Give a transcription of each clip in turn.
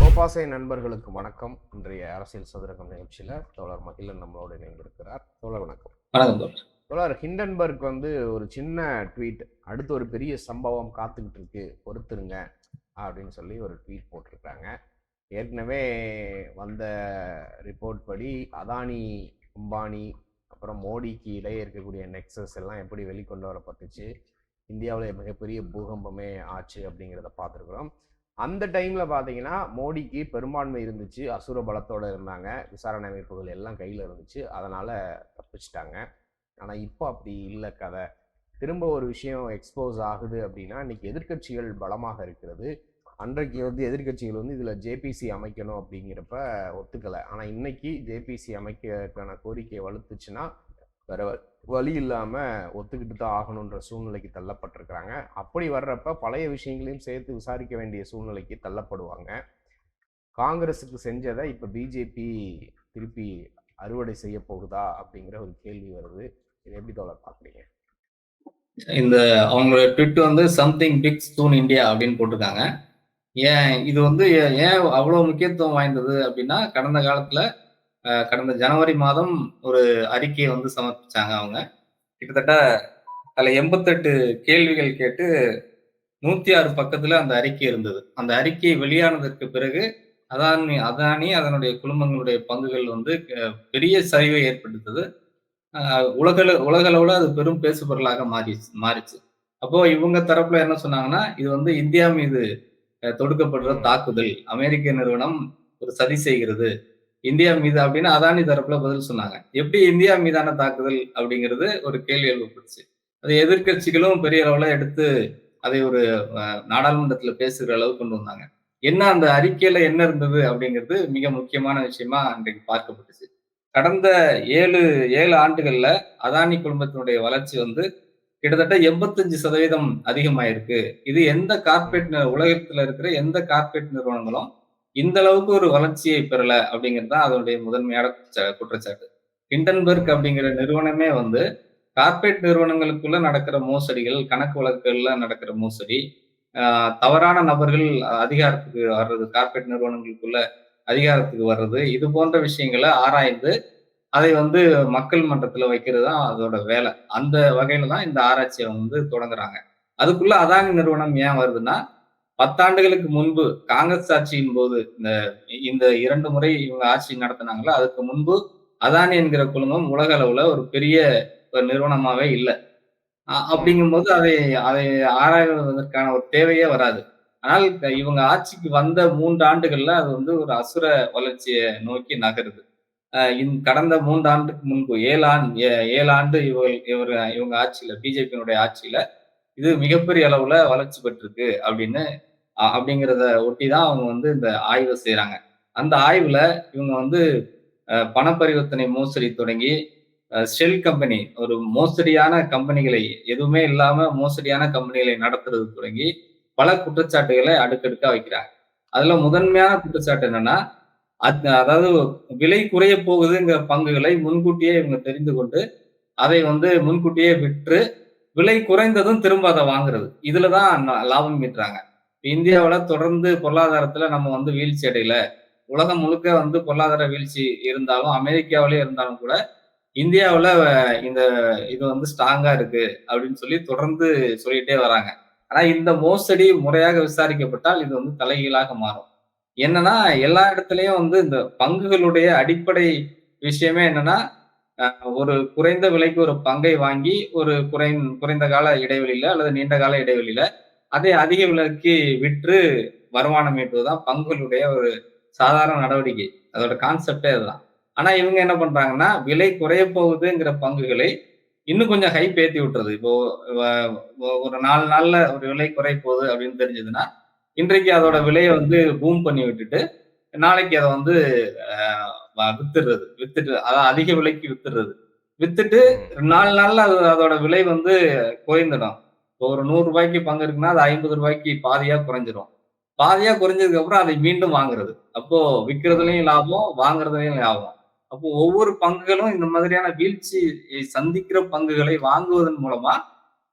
கோபாசை நண்பர்களுக்கு வணக்கம். இன்றைய அரசியல் சதுரகம் நிகழ்ச்சியில தோழர் மகிழன் நம்மளோட இணைந்திருக்கிறார். தோழர் வணக்கம். வணக்கம் தோழர். தோழர் ஹிண்டன்பர்க் வந்து ஒரு சின்ன ட்வீட் அடுத்து ஒரு பெரிய சம்பவம் காத்துக்கிட்டு இருக்கு பொறுத்துருங்க அப்படின்னு சொல்லி ஒரு ட்வீட் போட்டிருக்காங்க ஏற்கனவே வந்த ரிப்போர்ட் படி அதானி அம்பானி அப்புறம் மோடிக்கு இடையே இருக்கக்கூடிய நெக்ஸஸ் எல்லாம் எப்படி வெளிக்கொண்டு வரப்பட்டுச்சு இந்தியாவில் மிகப்பெரிய பூகம்பமே ஆச்சு அப்படிங்கிறத பார்த்துருக்குறோம். அந்த டைமில் பார்த்தீங்கன்னா மோடிக்கு பெரும்பான்மை இருந்துச்சு. அசுர பலத்தோடு இருந்தாங்க. விசாரணை அமைப்புகள் எல்லாம் கையில் இருந்துச்சு. அதனால் தப்பிச்சிட்டாங்க. ஆனால் இப்போ அப்படி இல்லை கதை. திரும்ப ஒரு விஷயம் எக்ஸ்போஸ் ஆகுது அப்படின்னா இன்னைக்கு எதிர்க்கட்சிகள் பலமாக இருக்கிறது. அன்றைக்கு வந்து எதிர்க்கட்சிகள் வந்து இதில் ஜேபிசி அமைக்கணும் அப்படிங்கிறப்ப ஒத்துக்கலை. ஆனால் இன்னைக்கு ஜேபிசி அமைக்கிறதுக்கான கோரிக்கை வலுத்துச்சுன்னா பரவல் வழி இல்லாமல் ஒத்துக்கிட்டு தான் ஆகணுன்ற சூழ்நிலைக்கு தள்ளப்பட்டிருக்கிறாங்க. அப்படி வர்றப்ப பழைய விஷயங்களையும் சேர்த்து விசாரிக்க வேண்டிய சூழ்நிலைக்கு தள்ளப்படுவாங்க. காங்கிரஸுக்கு செஞ்சதை இப்போ பிஜேபி திருப்பி அறுவடை செய்ய போகுதா அப்படிங்கிற ஒரு கேள்வி வருது. இதை எப்படி தோழர் பார்க்குறீங்க? இந்த அவங்களோட ட்விட் வந்து சம்திங் பிக் ஸ்டூன் இந்தியா அப்படின்னு போட்டிருக்காங்க. ஏன் இது வந்து ஏன் அவ்வளோ முக்கியத்துவம் வாய்ந்தது அப்படின்னா கடந்த காலத்தில் கடந்த ஜனவரி மாதம் ஒரு அறிக்கையை வந்து சமர்ப்பிச்சாங்க அவங்க. கிட்டத்தட்ட அதில் எண்பத்தெட்டு கேள்விகள் கேட்டு நூற்றி ஆறு பக்கத்தில் அந்த அறிக்கை இருந்தது. அந்த அறிக்கை வெளியானதற்கு பிறகு அதானி அதானி அதனுடைய குழுமங்களுடைய பங்குகள் வந்து பெரிய சரிவை ஏற்படுத்தது. உலக உலகளவில் அது பெரும் பேசுபொருளாக மாறிச்சு மாறிச்சு. அப்போ இவங்க தரப்புல என்ன சொன்னாங்கன்னா இது வந்து இந்தியா மீது தொடுக்கப்படுற தாக்குதல். அமெரிக்க நிறுவனம் ஒரு சதி செய்கிறது. இந்தியா மீது அப்படின்னு அதானி தரப்புல பதில் சொன்னாங்க. எப்படி இந்தியா மீதான தாக்குதல் அப்படிங்கிறது ஒரு கேள்வி எழுப்பப்பட்டுச்சு அது எதிர்க்கட்சிகளும் பெரிய அளவுல எடுத்து அதை ஒரு நாடாளுமன்றத்துல பேசுகிற அளவுக்கு கொண்டு வந்தாங்க. என்ன அந்த அறிக்கையில என்ன இருந்தது அப்படிங்கிறது மிக முக்கியமான விஷயமா அன்றைக்கு பார்க்கப்பட்டுச்சு. கடந்த ஏழு ஏழு ஆண்டுகள்ல அதானி குடும்பத்தினுடைய வளர்ச்சி வந்து கிட்டத்தட்ட எண்பத்தஞ்சு சதவீதம் அதிகமாயிருக்கு. இது எந்த கார்பரேட் உலகத்துல இருக்கிற எந்த கார்ப்பரேட் நிறுவனங்களும் இந்த அளவுக்கு ஒரு வளர்ச்சியை பெறல அப்படிங்கிறது தான் அதனுடைய முதன்மையான குற்றச்சாட்டு. ஹிண்டன்பர்க் அப்படிங்கிற நிறுவனமே வந்து கார்ப்பரேட் நிறுவனங்களுக்குள்ள நடக்கிற மோசடிகள் கணக்கு வழக்குகள்ல நடக்கிற மோசடி ஆஹ் தவறான நபர்கள் அதிகாரத்துக்கு வர்றது கார்பரேட் நிறுவனங்களுக்குள்ள அதிகாரத்துக்கு வர்றது இது போன்ற விஷயங்களை ஆராய்ந்து அதை வந்து மக்கள் மன்றத்துல வைக்கிறது தான் அதோட வேலை. அந்த வகையில தான் இந்த ஆராய்ச்சியை வந்து தொடங்குறாங்க. அதுக்குள்ள அதானி நிறுவனம் ஏன் வருதுன்னா பத்தாண்டுகளுக்கு முன்பு காங்கிரஸ் ஆட்சியின் போது இந்த இந்த இரண்டு முறை இவங்க ஆட்சி நடத்தினாங்களோ அதுக்கு முன்பு அதானி என்கிற குழுமம் உலக அளவுல ஒரு பெரிய ஒரு நிறுவனமாவே இல்லை. அப்படிங்கும்போது அதை அதை ஆராய்வதற்கான ஒரு தேவையே வராது. ஆனால் இவங்க ஆட்சிக்கு வந்த மூன்று ஆண்டுகள்ல அது வந்து ஒரு அசுர வளர்ச்சியை நோக்கி நகருது. கடந்த மூன்று ஆண்டுக்கு முன்பு ஏழு ஆண்டு ஏழு ஆண்டு இவர்கள் இவர் இவங்க ஆட்சியில பிஜேபியினுடைய ஆட்சியில இது மிகப்பெரிய அளவுல வளர்ச்சி பெற்றிருக்கு அப்படின்னு அப்படிங்கிறத ஒட்டி தான் அவங்க வந்து இந்த ஆய்வை செய்யறாங்க அந்த ஆய்வுல இவங்க வந்து பணப்பரிவர்த்தனை பண பரிவர்த்தனை மோசடி தொடங்கி ஷெல் கம்பெனி ஒரு மோசடியான கம்பெனிகளை எதுவுமே இல்லாம மோசடியான கம்பெனிகளை நடத்துறது தொடங்கி பல குற்றச்சாட்டுகளை அடுக்கடுக்கா வைக்கிறாங்க. அதுல முதன்மையான குற்றச்சாட்டு என்னன்னா அத் அதாவது விலை குறைய போகுதுங்கிற பங்குகளை முன்கூட்டியே இவங்க தெரிந்து கொண்டு அதை வந்து முன்கூட்டியே விற்று விலை குறைந்ததும் திரும்ப அதை வாங்குறது. இதுலதான் தான் லாபம் ஈட்டுறாங்க. இந்தியாவில் தொடர்ந்து பொருளாதாரத்துல நம்ம வந்து வீழ்ச்சி அடையில. உலகம் முழுக்க வந்து பொருளாதார வீழ்ச்சி இருந்தாலும் அமெரிக்காவிலே இருந்தாலும் கூட இந்தியாவில் இந்த இது வந்து ஸ்ட்ராங்கா இருக்கு அப்படின்னு சொல்லி தொடர்ந்து சொல்லிட்டே வராங்க. ஆனா இந்த மோசடி முறையாக விசாரிக்கப்பட்டால் இது வந்து தலைகீழாக மாறும். என்னன்னா எல்லா இடத்துலயும் வந்து இந்த பங்குகளுடைய அடிப்படை விஷயமே என்னன்னா ஒரு குறைந்த விலைக்கு ஒரு பங்கை வாங்கி ஒரு குறை குறைந்த கால இடைவெளியில அல்லது நீண்ட கால இடைவெளியில அதை அதிக விலைக்கு விற்று வருமானம் ஈட்டுவதுதான் பங்குகளுடைய ஒரு சாதாரண நடவடிக்கை. அதோட கான்செப்டே அதுதான். ஆனா இவங்க என்ன பண்றாங்கன்னா விலை குறைய போகுதுங்கிற பங்குகளை இன்னும் கொஞ்சம் ஹைப் ஏற்றி விட்டுறது இப்போ ஒரு நாலு நாள்ல ஒரு விலை குறைய போகுது அப்படின்னு தெரிஞ்சதுன்னா இன்றைக்கு அதோட விலையை வந்து பூம் பண்ணி விட்டுட்டு நாளைக்கு அதை வந்து வித்துடுறது வித்துட்டு அதாவது அதிக விலைக்கு வித்துடுறது வித்துட்டு நாலு நாள்ல அது அதோட விலை வந்து குறைந்துடும். இப்போ ஒரு நூறு ரூபாய்க்கு பங்கு இருக்குன்னா அது ஐம்பது ரூபாய்க்கு பாதியா குறைஞ்சிரும். பாதியா குறைஞ்சதுக்கு அப்புறம் அதை மீண்டும் வாங்குறது. அப்போ விற்கிறதுலயும் லாபம் வாங்குறதுலயும் லாபம். அப்போ ஒவ்வொரு பங்குகளும் இந்த மாதிரியான வீழ்ச்சி சந்திக்கிற பங்குகளை வாங்குவதன் மூலமா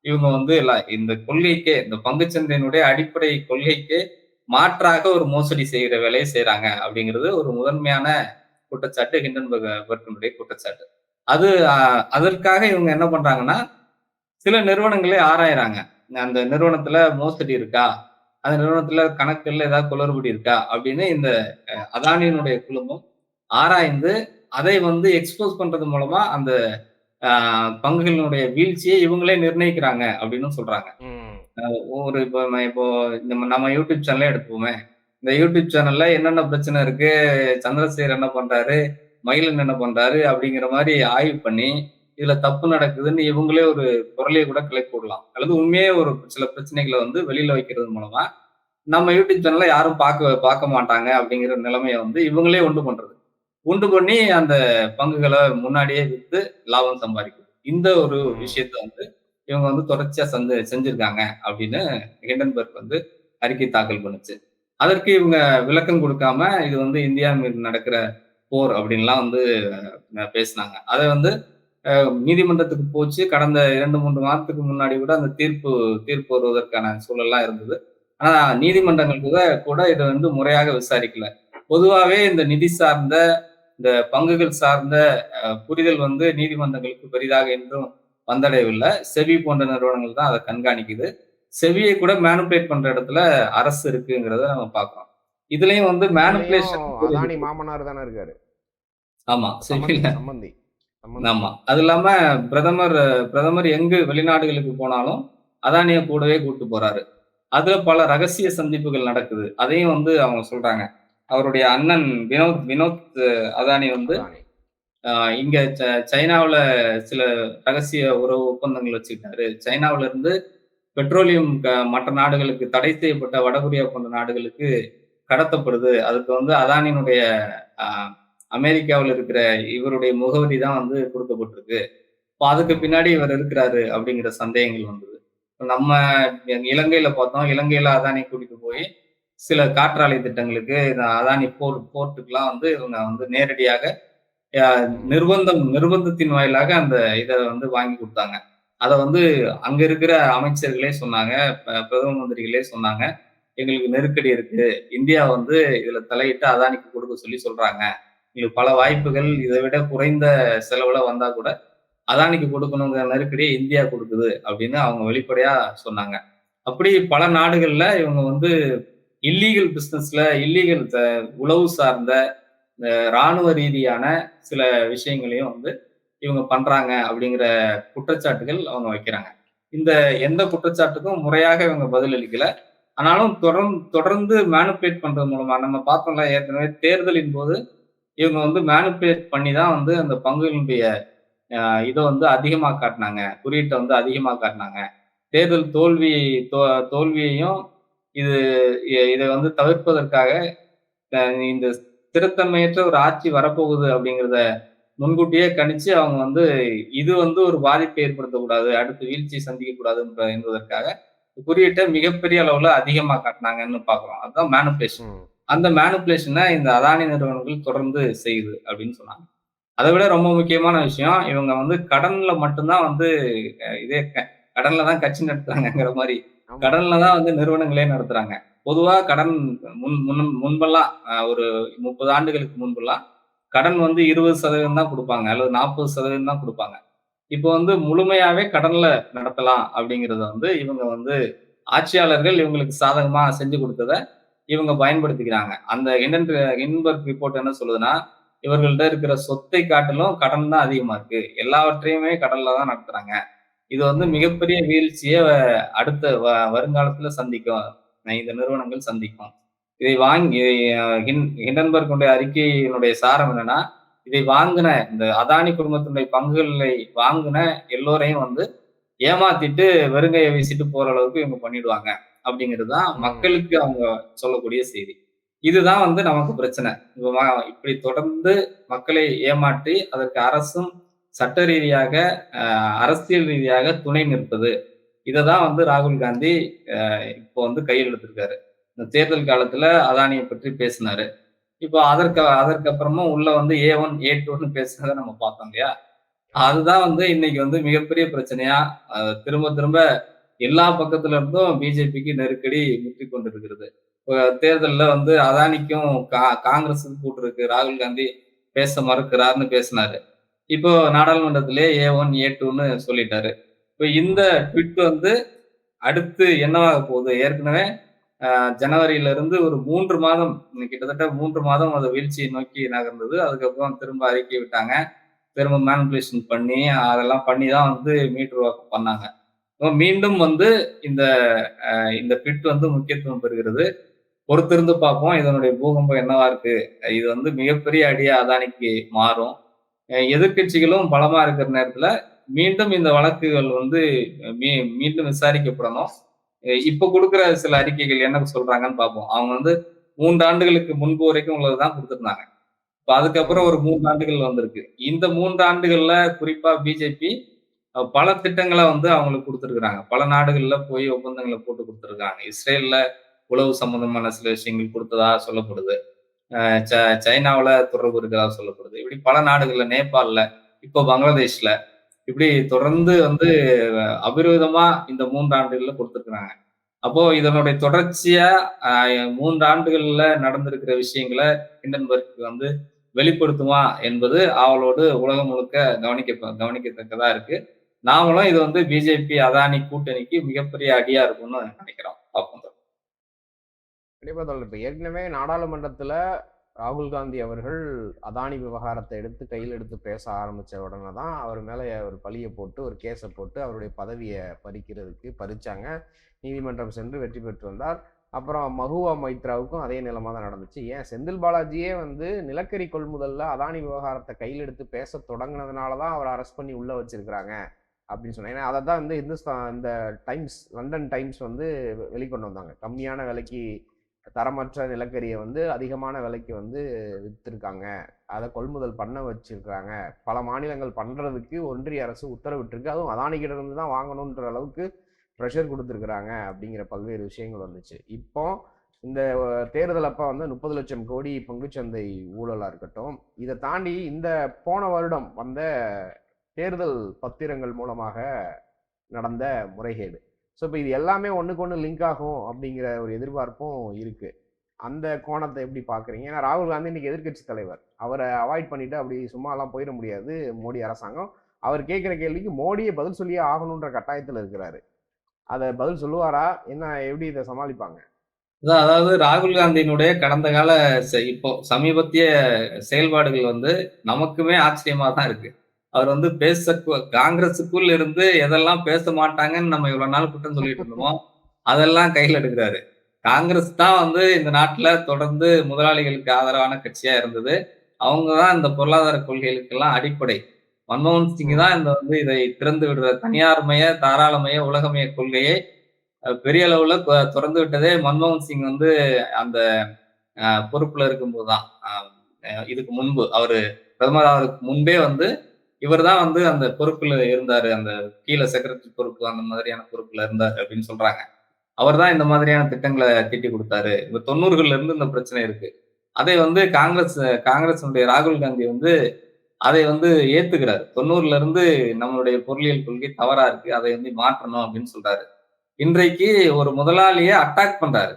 இவங்க வந்து எல்லாம் இந்த கொள்கைக்கே இந்த பங்குச்சந்தையினுடைய அடிப்படை கொள்கைக்கு மாற்றாக ஒரு மோசடி செய்கிற வேலையை செய்றாங்க. அப்படிங்கிறது ஒரு முதன்மையான குற்றச்சாட்டு ஹிண்டன்பர்கனுடைய குற்றச்சாட்டு. அது அதற்காக இவங்க என்ன பண்றாங்கன்னா சில நிறுவனங்களே ஆராயறாங்க. அந்த நிறுவனத்துல மோசடி இருக்கா? அந்த நிறுவனத்துல கணக்குல ஏதாவது குளறுபடி இருக்கா? அப்படின்னு இந்த அதானியினுடைய குழுமம் ஆராய்ந்து அதை வந்து எக்ஸ்போஸ் பண்றது மூலமா அந்த ஆஹ், பங்குகளினுடைய வீழ்ச்சியை இவங்களே நிர்ணயிக்கிறாங்க அப்படின்னு சொல்றாங்க. ஒரு இப்போ நம்ம இப்போ நம்ம நம்ம யூடியூப் சேனலே எடுத்துப்போமே. இந்த யூடியூப் சேனல்ல என்னென்ன பிரச்சனை இருக்கு சந்திரசேகர் என்ன பண்றாரு மயிலன் என்ன பண்றாரு அப்படிங்கிற மாதிரி ஆய்வு பண்ணி இதுல தப்பு நடக்குதுன்னு இவங்களே ஒரு குரலையை கூட கிளப்பி விடலாம் அல்லது உண்மையே ஒரு சில பிரச்சனைகளை வந்து வெளியில வைக்கிறது மூலமா நம்ம யூடியூப் சேனல்ல யாரும் பார்க்க பார்க்க மாட்டாங்க அப்படிங்கிற நிலைமையை வந்து இவங்களே உண்டு பண்றது. உண்டு பண்ணி அந்த பங்குகளை முன்னாடியே வித்து லாபம் சம்பாதிக்கும் இந்த ஒரு விஷயத்த வந்து இவங்க வந்து தொடர்ச்சியா சந்து செஞ்சிருக்காங்க அப்படின்னு ஹிண்டன்பர்க் வந்து அறிக்கை தாக்கல் பண்ணுச்சு. அதற்கு இவங்க விளக்கம் கொடுக்காம இது வந்து இந்தியா மீது நடக்கிற போர் அப்படின்லாம் வந்து பேசினாங்க. அதை வந்து நீதிமன்றத்துக்கு போச்சு. கடந்த இரண்டு மூன்று மாதத்துக்கு முன்னாடி கூட அந்த தீர்ப்பு தீர்ப்பு வருவதற்கான சூழல்லாம் இருந்தது. ஆனா நீதிமன்றங்கள் கூட கூட இதை வந்து முறையாக விசாரிக்கல. பொதுவாகவே இந்த நிதி சார்ந்த இந்த பங்குகள் சார்ந்த புரிதல் வந்து நீதிமன்றங்களுக்கு பெரிதாக என்றும் வந்தடையவில்லை. செவி போன்ற நிறுவனங்கள் தான் அதை கண்காணிக்குது. செவியை கூட மேனுபுலேட் பண்ற இடத்துல அரசு இருக்குங்கிறத நம்ம பார்க்கிறோம். இதுலயும் வந்து அதானி மாமனார் தானே இருக்காரு. ஆமா சம்மந்தி ஆமா அது இல்லாம பிரதமர் பிரதமர் எங்கு வெளிநாடுகளுக்கு போனாலும் அதானிய கூடவே கூட்டு போறாரு. அதுல பல ரகசிய சந்திப்புகள் நடக்குது. அதையும் வந்து அவங்க சொல்றாங்க. அவருடைய அண்ணன் வினோத் வினோத் அதானி வந்து இங்க சைனாவுல சில ரகசிய உறவு ஒப்பந்தங்கள் வச்சுக்கிட்டாரு. சைனாவுல இருந்து பெட்ரோலியம் மற்ற நாடுகளுக்கு தடை செய்யப்பட்ட வடகொரியா போன்ற நாடுகளுக்கு கடத்தப்படுது. அதுக்கு வந்து அதானியினுடைய அமெரிக்காவில் இருக்கிற இவருடைய முகவரி தான் வந்து கொடுக்கப்பட்டிருக்கு. இப்போ அதுக்கு பின்னாடி இவர் இருக்கிறாரு அப்படிங்கிற சந்தேகங்கள் வந்தது. நம்ம இலங்கையில பார்த்தோம். இலங்கையில அதானி கூட்டிட்டு போய் சில காற்றாலை திட்டங்களுக்கு இந்த அதானி போர்ட் போர்ட்டுக்கெல்லாம் வந்து இவங்க வந்து நேரடியாக நிர்பந்தம் நிர்பந்தத்தின் வாயிலாக அந்த இதை வந்து வாங்கி கொடுத்தாங்க. அதை வந்து அங்க இருக்கிற அமைச்சர்களே சொன்னாங்க ப- பிரதம மந்திரிகளே சொன்னாங்க. எங்களுக்கு நெருக்கடி இருக்கு. இந்தியா வந்து இதுல தலையிட்டு அதானிக்கு கொடுக்க சொல்லி சொல்றாங்க. எங்களுக்கு பல வாய்ப்புகள் இதை விட குறைந்த செலவுல வந்தா கூட அதானிக்கு கொடுக்கணுங்கிற நெருக்கடியை இந்தியா கொடுக்குது அப்படின்னு அவங்க வெளிப்படையா சொன்னாங்க. அப்படி பல நாடுகள்ல இவங்க வந்து இல்லீகல் பிஸ்னஸ்ல இல்லீகல் உளவு சார்ந்த இந்த ராணுவ ரீதியான சில விஷயங்களையும் வந்து இவங்க பண்றாங்க அப்படிங்கிற குற்றச்சாட்டுகள் அவங்க வைக்கிறாங்க. இந்த எந்த குற்றச்சாட்டுக்கும் முறையாக இவங்க பதில் அளிக்கல. ஆனாலும் தொடர்ந்து தொடர்ந்து மேனுபுலேட் பண்றது மூலமா நம்ம பார்த்தோம்ல ஏற்கனவே தேர்தலின் போது இவங்க வந்து மேனுபுலேட் பண்ணி தான் வந்து அந்த பங்குகளுடைய இதை வந்து அதிகமாக காட்டினாங்க. குறியீட்டை வந்து அதிகமாக காட்டினாங்க. தேர்தல் தோல்வி தோ- தோல்வியையும் இது இதை வந்து தவிர்ப்பதற்காக இந்த ஸ்திரத்தன்மையற்ற ஒரு ஆட்சி வரப்போகுது அப்படிங்கிறத முன்கூட்டியே கணிச்சு அவங்க வந்து இது வந்து ஒரு பாதிப்பை ஏற்படுத்தக்கூடாது அடுத்து வீழ்ச்சி சந்திக்க கூடாது என்பதற்காக குறியீட்டை மிகப்பெரிய அளவுல அதிகமா காட்டினாங்கன்னு பாக்குறோம் அதுதான் மேனுபுலேஷன். அந்த மேனுபுலேஷனை இந்த அதானி நிறுவனங்கள் தொடர்ந்து செய்யுது அப்படின்னு சொன்னாங்க அதை விட ரொம்ப முக்கியமான விஷயம் இவங்க வந்து கடன்ல மட்டும்தான் வந்து இதே கடன்ல தான் கட்சி நடத்துறாங்கங்கிற மாதிரி. கடன்ல தான் வந்து நிறுவனங்களே நடத்துறாங்க பொதுவா கடன் முன் முன் முன்பெல்லாம் ஒரு முப்பது ஆண்டுகளுக்கு முன்பெல்லாம் கடன் வந்து இருபது சதவீதம் தான் கொடுப்பாங்க அல்லது நாற்பது சதவீதம் தான் கொடுப்பாங்க. இப்போ வந்து முழுமையாவே கடன்ல நடத்தலாம் அப்படிங்கறத வந்து இவங்க வந்து ஆட்சியாளர்கள் இவங்களுக்கு சாதகமா செஞ்சு கொடுத்தத இவங்க பயன்படுத்திக்கிறாங்க. அந்த ஹிண்டன் ஹின்பர்க் ரிப்போர்ட் என்ன சொல்லுதுன்னா இவர்கள்ட்ட இருக்கிற சொத்தை காட்டிலும் கடன் தான் அதிகமா இருக்கு. எல்லாவற்றையுமே கடன்ல தான் நடத்துறாங்க. இது வந்து மிகப்பெரிய வீழ்ச்சியை அடுத்த வ- வருங்காலத்துல சந்திக்கும் இந்த நிறுவனங்கள் சந்திக்கும். இதை வாங்கி ஹின்- ஹிண்டன்பர்க்குடைய அறிக்கையினுடைய சாரம் என்னன்னா இதை வாங்கின இந்த அதானி குடும்பத்தினுடைய பங்குகளை வாங்கின எல்லோரையும் வந்து ஏமாத்திட்டு வெறுங்கையை வீசிட்டு போற அளவுக்கு இவங்க பண்ணிடுவாங்க. அப்படிங்கிறது தான். மக்களுக்கு அவங்க சொல்லக்கூடிய செய்தி. இதுதான் வந்து நமக்கு பிரச்சனை. இப்படி தொடர்ந்து மக்களை ஏமாற்றி அதற்கு அரசும் சட்ட ரீதியாக அரசியல் ரீதியாக துணை நிற்பது. இதை தான் வந்து ராகுல் காந்தி இப்போ வந்து கையில் எடுத்திருக்காரு. இந்த தேர்தல் காலத்துல அதானியை பற்றி பேசினாரு. இப்போ அதற்கு அதற்கப்புறமும் உள்ள வந்து ஏ ஒன் ஏ டூன்னு பேசுனதை நம்ம பார்த்தோம் இல்லையா? அதுதான் வந்து இன்னைக்கு வந்து மிகப்பெரிய பிரச்சனையா திரும்ப திரும்ப எல்லா பக்கத்துல இருந்தும் பிஜேபிக்கு நெருக்கடி முற்றி கொண்டிருக்கிறது. இப்போ வந்து அதானிக்கும் கா- காங்கிரஸுக்கு கூட்டு இருக்கு ராகுல் காந்தி பேச மறுக்கிறாருன்னு பேசினாரு. இப்போ நாடாளுமன்றத்திலே ஏ ஒன் ஏ டூன்னு சொல்லிட்டாரு. இப்போ இந்த ட்விட் வந்து அடுத்து என்னவாக போகுது? ஏற்கனவே ஜனவரியிலிருந்து ஒரு மூன்று மாதம் கிட்டத்தட்ட மூன்று மாதம் அது வீழ்ச்சியை நோக்கி நகர்ந்தது. அதுக்கப்புறம் திரும்ப அறிக்கை விட்டாங்க. திரும்ப மேனுபுலேஷன் பண்ணி அதெல்லாம் பண்ணி தான் வந்து மீட்டர் வாக்கு பண்ணாங்க. மீண்டும் வந்து இந்த இந்த பிட் வந்து முக்கியத்துவம் பெறுகிறது. பொறுத்திருந்து பார்ப்போம். இதனுடைய பூகம்பம் என்னவா இருக்கு? இது வந்து மிகப்பெரிய அடியா அதானிக்கு மாறும். எதிர்கட்சிகளும் எதிர்க்கட்சிகளும் பலமா இருக்கிற நேரத்துல மீண்டும் இந்த வழக்குகள் வந்து மீ- மீண்டும் விசாரிக்கப்படணும். இப்ப கொடுக்குற சில அறிக்கைகள் என்ன சொல்றாங்கன்னு பார்ப்போம். அவங்க வந்து மூன்று ஆண்டுகளுக்கு முன்பு வரைக்கும் உள்ளதுதான் கொடுத்துருந்தாங்க. இப்ப அதுக்கப்புறம் ஒரு மூன்று ஆண்டுகள் வந்திருக்கு. இந்த மூன்று ஆண்டுகள்ல குறிப்பா பிஜேபி பல திட்டங்களை வந்து அவங்களுக்கு கொடுத்துருக்குறாங்க. பல நாடுகள்ல போய் ஒப்பந்தங்களை போட்டு கொடுத்துருக்காங்க. இஸ்ரேல்ல உளவு சம்பந்தமான சில விஷயங்கள் கொடுத்ததா சொல்லப்படுது. சைனாவில் ச- தொடர்பு இருக்கிறதா சொல்லப்படுது. இப்படி பல நாடுகள்ல நேபாளில் இப்போ பங்களாதேஷ்ல இப்படி தொடர்ந்து வந்து அஹ், அபிரோதமா இந்த மூன்று ஆண்டுகள்ல கொடுத்துருக்குறாங்க. அப்போ இதனுடைய தொடர்ச்சியா அஹ், மூன்று ஆண்டுகள்ல நடந்திருக்கிற விஷயங்களை ஹிண்டன்பர்க் வந்து வெளிப்படுத்துமா என்பது அவளோடு உலகம் முழுக்க கவனிக்க கவனிக்கத்தக்கதா இருக்கு. நாமளும் இது வந்து பிஜேபி அதானி கூட்டணிக்கு மிகப்பெரிய அடியா இருக்கும்னு நினைக்கிறோம். பார்ப்போம். கண்டிப்பா தோழர். இப்ப ஏற்கனவே நாடாளுமன்றத்துல ராகுல் காந்தி அவர்கள் அதானி விவகாரத்தை எடுத்து கையில் எடுத்து பேச ஆரம்பித்த உடனே தான் அவர் மேலே ஒரு பழியை போட்டு ஒரு கேஸை போட்டு அவருடைய பதவியை பறிக்கிறதுக்கு பறிச்சாங்க. நீதிமன்றம் சென்று வெற்றி பெற்று வந்தார். அப்புறம் மகுவா மைத்ராவுக்கும் அதே நிலமாக தான் நடந்துச்சு. ஏன்? செந்தில் பாலாஜியே வந்து நிலக்கரி கொள்முதலில் அதானி விவகாரத்தை கையில் எடுத்து பேச தொடங்கினதுனால தான் அவரை அரெஸ்ட் பண்ணி உள்ளே வச்சிருக்கிறாங்க அப்படின்னு சொன்னேன். ஏன்னா அதை தான் வந்து இந்துஸ்தான் இந்த டைம்ஸ் லண்டன் டைம்ஸ் வந்து வெளிக்கொண்டு வந்தாங்க. கம்மியான விலைக்கு தரமற்ற நிலக்கரியை வந்து அதிகமான விலைக்கு வந்து விற்றுருக்காங்க அதை கொள்முதல் பண்ண வச்சுருக்காங்க பல மாநிலங்கள் பண்ணுறதுக்கு ஒன்றிய அரசு உத்தரவிட்டிருக்கு. அதுவும் அதானிக்கிட்ட இருந்து தான் வாங்கணுன்ற அளவுக்கு ப்ரெஷர் கொடுத்துருக்குறாங்க அப்படிங்கிற பல்வேறு விஷயங்கள் வந்துச்சு. இப்போ இந்த தேர்தல் அப்போ வந்து முப்பது லட்சம் கோடி பங்குச்சந்தை ஊழலாக இருக்கட்டும் இதை தாண்டி இந்த போன வருடம் வந்த தேர்தல் பத்திரங்கள் மூலமாக நடந்த முறைகேடு. ஸோ இப்போ இது எல்லாமே ஒன்றுக்கு ஒன்று லிங்க் ஆகும் அப்படிங்கிற ஒரு எதிர்பார்ப்பும் இருக்குது அந்த கோணத்தை எப்படி பார்க்குறீங்க? ஏன்னா ராகுல் காந்தி இன்னைக்கு எதிர்கட்சி தலைவர். அவரை அவாய்ட் பண்ணிவிட்டு அப்படி சும்மாலாம் போயிட முடியாது மோடி அரசாங்கம். அவர் கேட்குற கேள்விக்கு மோடியை பதில் சொல்லியே ஆகணுன்ற கட்டாயத்தில் இருக்கிறாரு. அதை பதில் சொல்லுவாரா? என்ன எப்படி இதை சமாளிப்பாங்க? அதாவது ராகுல் காந்தியினுடைய கடந்த கால இப்போ சமீபத்திய செயல்பாடுகள் வந்து நமக்குமே ஆச்சரியமா தான் இருக்கு. அவர் வந்து பேச காங்கிரஸுக்குள் இருந்து எதெல்லாம் பேச மாட்டாங்கன்னு நம்ம இவ்வளவு நாள் குற்றம் சொல்லிட்டு இருந்தோம் அதெல்லாம் கையில் எடுக்கிறாரு. காங்கிரஸ் தான் வந்து இந்த நாட்டுல தொடர்ந்து முதலாளிகளுக்கு ஆதரவான கட்சியா இருந்தது. அவங்க தான் இந்த பொருளாதார கொள்கைகளுக்கெல்லாம் அடிப்படை. மன்மோகன் சிங் தான் இந்த வந்து இதை திறந்து விடுற தனியார்மய தாராளமய உலகமய கொள்கையை பெரிய அளவுல திறந்து விட்டதே மன்மோகன் சிங் வந்து அந்த பொறுப்புல இருக்கும்போது தான் இதுக்கு முன்பு அவரு பிரதமர் அவருக்கு முன்பே வந்து இவர் தான் வந்து அந்த பொறுப்புல இருந்தாரு அந்த கீழே செக்ரட்டரி பொறுப்பு அந்த மாதிரியான பொறுப்புல இருந்தாரு அப்படின்னு சொல்றாங்க. அவர் தான் இந்த மாதிரியான திட்டங்களை திட்டி கொடுத்தாரு. இப்ப தொண்ணூறுகள்ல இருந்து இந்த பிரச்சனை இருக்கு. அதை வந்து காங்கிரஸ் காங்கிரஸினுடைய ராகுல் காந்தி வந்து அதை வந்து ஏத்துக்கிறாரு. தொண்ணூறுல இருந்து நம்மளுடைய பொருளியல் கொள்கை தவறா இருக்கு. அதை வந்து மாற்றணும் அப்படின்னு சொல்றாரு. இன்றைக்கு ஒரு முதலாளியை அட்டாக் பண்றாரு.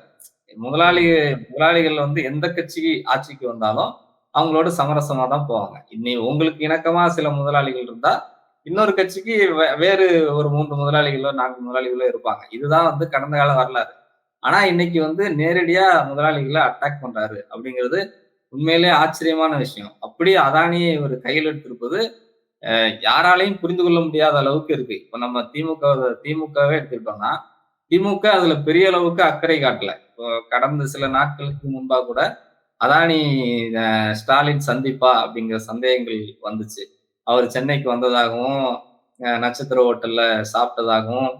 முதலாளி முதலாளிகள் வந்து எந்த கட்சி ஆட்சிக்கு வந்தாலும் அவங்களோட சமரசமா தான் போவாங்க. இன்னை உங்களுக்கு இணக்கமா சில முதலாளிகள் இருந்தா இன்னொரு கட்சிக்கு வே- வேறு ஒரு மூன்று முதலாளிகளோ நான்கு முதலாளிகளோ இருப்பாங்க. இதுதான் வந்து கடந்த கால வரலாறு. ஆனா இன்னைக்கு வந்து நேரடியா முதலாளிகளை அட்டாக் பண்றாரு அப்படிங்கிறது உண்மையிலே ஆச்சரியமான விஷயம். அப்படி அதானியை இவர் கையில் எடுத்திருப்பது யாராலையும் புரிந்து கொள்ள முடியாத அளவுக்கு இருக்கு. இப்ப நம்ம திமுக திமுகவே எடுத்துக்கிட்டோம்னா திமுக அதுல பெரிய அளவுக்கு அக்கறை காட்டல. இப்போ கடந்த சில நாட்களுக்கு முன்பா கூட அதானி ஸ்டாலின் சந்திப்பா அப்படிங்கிற சந்தேகங்கள் வந்துச்சு. அவர் சென்னைக்கு வந்ததாகவும் நட்சத்திர ஹோட்டல்ல சாப்பிட்டதாகவும்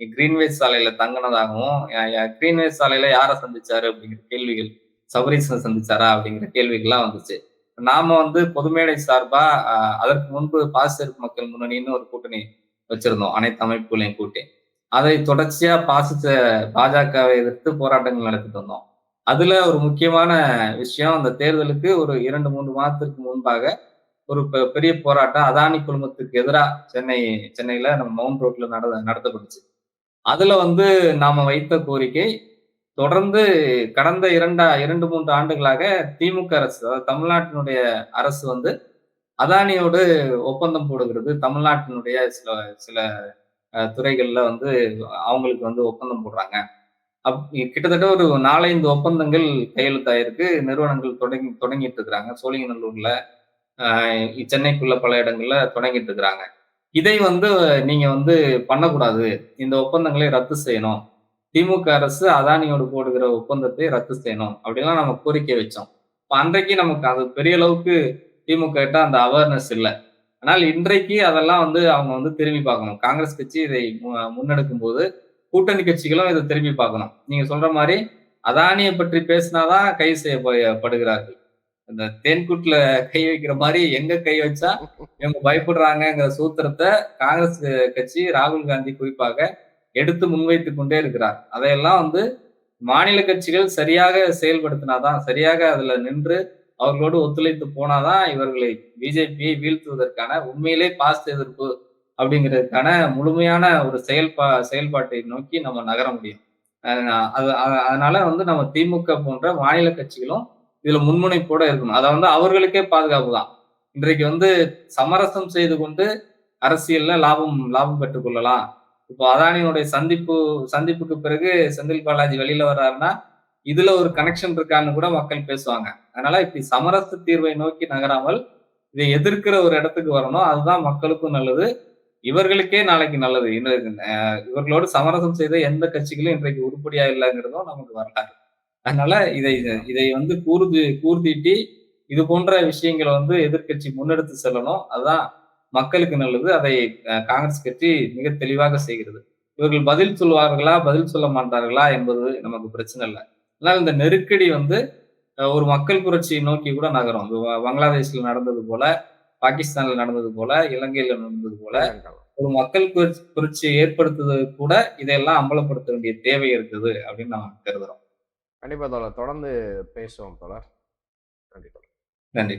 கிரீன்வேஸ் சாலையில தங்கினதாகவும் கிரீன்வேஸ் சாலையில யாரை சந்திச்சாரு அப்படிங்கிற கேள்விகள் சபரீசனை சந்திச்சாரா அப்படிங்கிற கேள்விகள்லாம் வந்துச்சு. நாம வந்து பொதுமேடை சார்பா அதற்கு முன்பு பாசிசெருப்பு மக்கள் முன்னணின்னு ஒரு கூட்டணி வச்சிருந்தோம். அனைத்து அமைப்புகளையும் கூட்டி. அதை தொடர்ச்சியா பாசிச்ச பாஜகவை எதிர்த்து போராட்டங்கள் நடத்திட்டு வந்தோம். அதுல ஒரு முக்கியமான விஷயம் அந்த தேர்தலுக்கு ஒரு இரண்டு மூன்று மாதத்திற்கு முன்பாக ஒரு பெ- பெரிய போராட்டம் அதானி குழுமத்துக்கு எதிராக சென்னை சென்னையில நம்ம மவுண்ட் ரோட்ல நட நடத்தப்பட்டுச்சு. அதுல வந்து நாம வைத்த கோரிக்கை தொடர்ந்து கடந்த இரண்டா இரண்டு மூன்று ஆண்டுகளாக திமுக அரசு அதாவது தமிழ்நாட்டினுடைய அரசு வந்து அதானியோடு ஒப்பந்தம் போடுகிறது. தமிழ்நாட்டினுடைய சில சில துறைகள்ல வந்து அவங்களுக்கு வந்து ஒப்பந்தம் போடுறாங்க. அப் கிட்டத்தட்ட ஒரு நாலஞ்சு ஒப்பந்தங்கள் கையெழுத்தாயிருக்கு. நிறுவனங்கள் தொடங்கி தொடங்கிட்டு இருக்கிறாங்க சோழிங்கநல்லூர்ல சென்னைக்குள்ள பல இடங்கள்ல தொடங்கிட்டு இருக்கிறாங்க இதை வந்து நீங்க வந்து பண்ணக்கூடாது. இந்த ஒப்பந்தங்களை ரத்து செய்யணும். திமுக அரசு அதானியோடு போடுகிற ஒப்பந்தத்தை ரத்து செய்யணும். அப்படிலாம் நம்ம கோரிக்கை வச்சோம். இப்போ அன்றைக்கு நமக்கு அது பெரிய அளவுக்கு திமுக கிட்ட அந்த அவேர்னஸ் இல்லை. ஆனால் இன்றைக்கு அதெல்லாம் வந்து அவங்க வந்து திரும்பி பார்க்கணும். காங்கிரஸ் கட்சி இதை மு- முன்னெடுக்கும் போது கூட்டணி கட்சிகளும் இதை திரும்பி பார்க்கணும். நீங்க சொல்ற மாதிரி அதானியை பற்றி பேசினாதான் கை செய்யப்படுகிறார்கள் இந்த தேன்கூட்டுல கை வைக்கிற மாதிரி எங்க கை வச்சா இவங்க பயப்படுறாங்கங்கிற சூத்திரத்தை காங்கிரஸ் கட்சி ராகுல் காந்தி குறிப்பாக எடுத்து முன்வைத்து கொண்டே இருக்கிறார். அதையெல்லாம் வந்து மாநில கட்சிகள் சரியாக செயல்படுத்தினாதான் சரியாக அதுல நின்று அவர்களோடு ஒத்துழைத்து போனாதான் இவர்களை பிஜேபியை வீழ்த்துவதற்கான உண்மையிலே பாஸ்ட் எதிர்ப்பு அப்படிங்கிறதுக்கான முழுமையான ஒரு செயல்பா செயல்பாட்டை நோக்கி நம்ம நகர முடியும். அது அதனால வந்து நம்ம திமுக போன்ற மாநில கட்சிகளும் இதுல முன்முனைப்போட இருக்கணும். அதை வந்து அவர்களுக்கே பாதுகாப்பு தான். இன்றைக்கு வந்து சமரசம் செய்து கொண்டு அரசியல்ல லாபம் லாபம் பெற்றுக் கொள்ளலாம். இப்போ அதானியோடைய சந்திப்பு சந்திப்புக்கு பிறகு செந்தில் பாலாஜி வெளியில வர்றாருன்னா இதுல ஒரு கனெக்ஷன் இருக்கான்னு கூட மக்கள் பேசுவாங்க. அதனால இப்படி சமரச தீர்வை நோக்கி நகராமல் இதை எதிர்க்கிற ஒரு இடத்துக்கு வரணும். அதுதான் மக்களுக்கும் நல்லது. இவர்களுக்கே நாளைக்கு நல்லது. இன்றைக்கு, இவர்களோடு சமரசம் செய்த எந்த கட்சிகளும் இன்றைக்கு உருப்படியா இல்லைங்கிறதும் நமக்கு வரலாறு. அதனால இதை இதை வந்து கூர்தி கூர்தீட்டி இது போன்ற விஷயங்களை வந்து எதிர்க்கட்சி முன்னெடுத்து செல்லணும். அதுதான் மக்களுக்கு நல்லது. அதை காங்கிரஸ் கட்சி மிக தெளிவாக செய்கிறது. இவர்கள் பதில் சொல்வார்களா பதில் சொல்ல மாட்டார்களா என்பது நமக்கு பிரச்சனை இல்லை. அதனால் இந்த நெருக்கடி வந்து ஒரு மக்கள் புரட்சியை நோக்கி கூட நகரும். இது நடந்தது போல பாகிஸ்தான்ல நடந்தது போல இலங்கையில நடந்தது போல ஒரு மக்கள் புரட்சி புரட்சியை ஏற்படுத்துவது கூட இதையெல்லாம் அம்பலப்படுத்த வேண்டிய தேவை இருக்குது அப்படின்னு நம்ம கருதுறோம். கண்டிப்பா தோழர். தொடர்ந்து பேசுவோம் தோழர். நன்றி நன்றி.